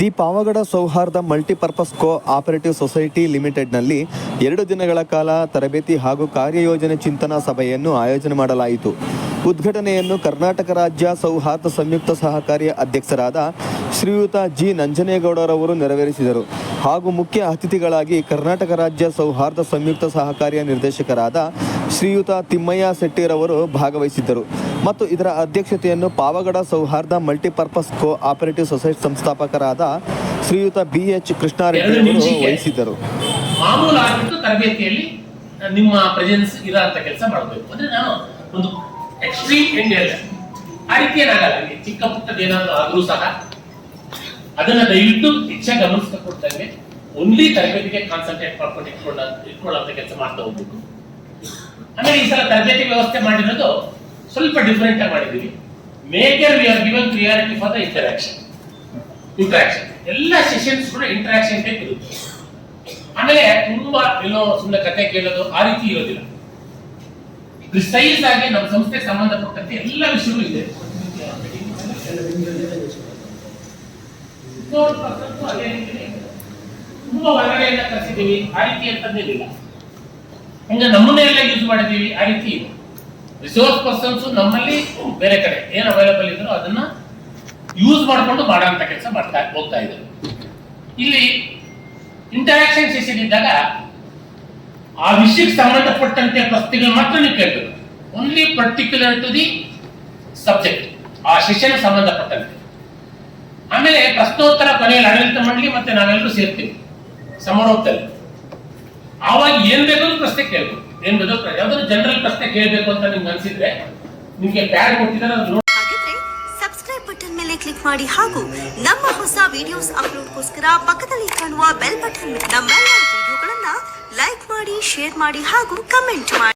The Pavagada Souharda multipurpose cooperative society ಲಿಮಿಟೆಡ್ನಲ್ಲಿ ಎರಡು ದಿನಗಳ ಕಾಲ ತರಬೇತಿ ಹಾಗೂ ಕಾರ್ಯಯೋಜನೆ ಚಿಂತನಾ ಸಭೆಯನ್ನು ಆಯೋಜನೆ ಮಾಡಲಾಯಿತು. ಉದ್ಘಾಟನೆಯನ್ನು ಕರ್ನಾಟಕ ರಾಜ್ಯ ಸೌಹಾರ್ದ ಸಂಯುಕ್ತ ಸಹಕಾರಿಯ ಅಧ್ಯಕ್ಷರಾದ ಶ್ರೀಯುತ ಜಿ. ನಂಜನೇಗೌಡರವರು ನೆರವೇರಿಸಿದರು. ಹಾಗೂ ಮುಖ್ಯ ಅತಿಥಿಗಳಾಗಿ ಕರ್ನಾಟಕ ರಾಜ್ಯ ಸೌಹಾರ್ದ ಸಂಯುಕ್ತ ಸಹಕಾರಿಯ ನಿರ್ದೇಶಕರಾದ ಶ್ರೀಯುತ ತಿಮ್ಮಯ್ಯ ಶೆಟ್ಟಿರವರು ಭಾಗವಹಿಸಿದ್ದರು. ಮತ್ತು ಇದರ ಅಧ್ಯಕ್ಷತೆಯನ್ನು ಪಾವಗಡ ಸೌಹಾರ್ದ ಮಲ್ಟಿಪರ್ಪಸ್ ಕೋ ಆಪರೇಟಿವ್ ಸೊಸೈಟಿ ಸಂಸ್ಥಾಪಕರಾದ ಶ್ರೀಯುತ ಬಿ ಎಚ್ ಕೃಷ್ಣಾರೆಡ್ಡಿ ಅವರು ವಹಿಸಿದ್ದರು. ತರಬೇತಿಯಲ್ಲಿ ನಿಮ್ಮ ಪ್ರೆಸೆನ್ಸ್ ಇರೋಂಥ ಕೆಲಸ ಮಾಡಬೇಕು. ಅಂದ್ರೆ ನಾನು ಒಂದು ಎಕ್ಸ್ಟ್ರೀಮ್ ಎಂಡ್ ಹೇಳಿದೆ ಆ ರೀತಿ ಏನಾಗಲ್ಲ ಚಿಕ್ಕ ಪುಟ್ಟದೇನಾದ್ರು ಆದ್ರೂ ಸಹ ಅದನ್ನ ದಯವಿಟ್ಟು ಹೆಚ್ಚಾಗಿ ಗಮನಿಸ್ಕೊಡ್ತಂಗೆ ಓನ್ಲಿ ತರಬೇತಿಗೆ ಕಾನ್ಸಂಟ್ರೇಟ್ ಮಾಡ್ಕೊಂಡು ಇಟ್ಕೊಂಡ ಇಟ್ಕೊಳ್ಳೋ ಕೆಲಸ ಮಾಡ್ತಾ ಹೋಗ್ಬೇಕು. ಆಮೇಲೆ ಈ ಸಲ ತರಬೇತಿ ವ್ಯವಸ್ಥೆ ಮಾಡಿರೋದು ಸ್ವಲ್ಪ ಡಿಫ್ರೆಂಟ್ ಆಗಿ ಮಾಡಿದೀವಿ. Major we are given priority for the interaction interaction ಎಲ್ಲ ಸೆಷನ್ಸ್ ಕೂಡ ಇಂಟ್ರಾಕ್ಷನ್ ಟೈಪ್ ಇರುತ್ತೆ. ಆಮೇಲೆ ತುಂಬಾ, ಏನೋ ಸುಮ್ಮನೆ ಕತೆ ಕೇಳೋದು ಆ ರೀತಿ ಇರೋದಿಲ್ಲ. ಪ್ರಿಸೈಸ್ ಆಗಿ ನಮ್ಮ ಸಂಸ್ಥೆಗೆ ಸಂಬಂಧಪಟ್ಟಂತೆ ಎಲ್ಲ ವಿಷಯಗಳು ಇದೆ. ತುಂಬಾ ಹೊರಗಡೆಯಿಂದ ಕರೆಸಿದ್ದೀವಿ. ಆ ರೀತಿ ಅಂತಂದೇನಿಲ್ಲ. ಹಂಗ ನಮ್ಮನ್ನೇ ಎಲ್ಲ ಯೂಸ್ ಮಾಡಿದ್ದೀವಿ ಆ ರೀತಿ ರಿಸೋರ್ಸ್ ಪರ್ಸನ್ಸ್ ನಮ್ಮಲ್ಲಿ ಬೇರೆ ಕಡೆ ಏನು ಅವೈಲಬಲ್ ಇದ್ರು ಅದನ್ನ ಯೂಸ್ ಮಾಡಿಕೊಂಡು ಮಾಡೋಂಥ ಕೆಲಸ ಮಾಡ್ತಾ ಹೋಗ್ತಾ ಇದ್ರು ಇಲ್ಲಿ ಇಂಟರಾಕ್ಷನ್ ಸೆಷನ್ ಇದ್ದಾಗ ಆ ವಿಷಯಕ್ಕೆ ಸಂಬಂಧಪಟ್ಟಂತೆ ಪ್ರಶ್ನೆಗಳು ಮಾತ್ರ ನೀವು ಕೇಳಬೇಕು. Only particular to the subject ಆ ಸೆಷನ್ ಸಂಬಂಧಪಟ್ಟಂತೆ. ಆಮೇಲೆ ಪ್ರಶ್ನೋತ್ತರ ಕೊನೆಯಲ್ಲಿ ಆಡಳಿತ ಮಂಡಳಿ ಮತ್ತೆ ನಾವೆಲ್ಲರೂ ಸೇರ್ತೀವಿ. ಸಮಾರೋಪದಲ್ಲಿ ಆವಾಗ ಏನ್ ಬೇಕಾದ್ರೂ ಪ್ರಶ್ನೆ ಕೇಳ್ಬೋದು ಏನ್ ಬೇಕಾದ್ರೂ ಯಾವ್ದಾದ್ರು ಜನರಲ್ ಪ್ರಶ್ನೆ ಕೇಳ್ಬೇಕು ಅಂತ ನಿಮ್ಗೆ ಅನ್ಸಿದ್ರೆ ನಿಮ್ಗೆ ಪ್ಯಾಡ್ ಕೊಟ್ಟಿದ್ದಾರೆ ಸಬ್ಸ್ಕ್ರೈಬ್ ಬಟನ್ ಮೇಲೆ ಕ್ಲಿಕ್ ಮಾಡಿ ಹಾಗೂ ನಮ್ಮ ಹೊಸ ವಿಡಿಯೋಸ್ ಅಪ್ಲೋಡ್ಗೋಸ್ಕರ ಪಕ್ಕದಲ್ಲಿ ಕಾಣುವ ಬೆಲ್ ಬಟನ್ ನಮ್ಮೆಲ್ಲ ವಿಡಿಯೋಗಳನ್ನ ಲೈಕ್ ಮಾಡಿ ಶೇರ್ ಮಾಡಿ ಹಾಗೂ ಕಮೆಂಟ್ ಮಾಡಿ.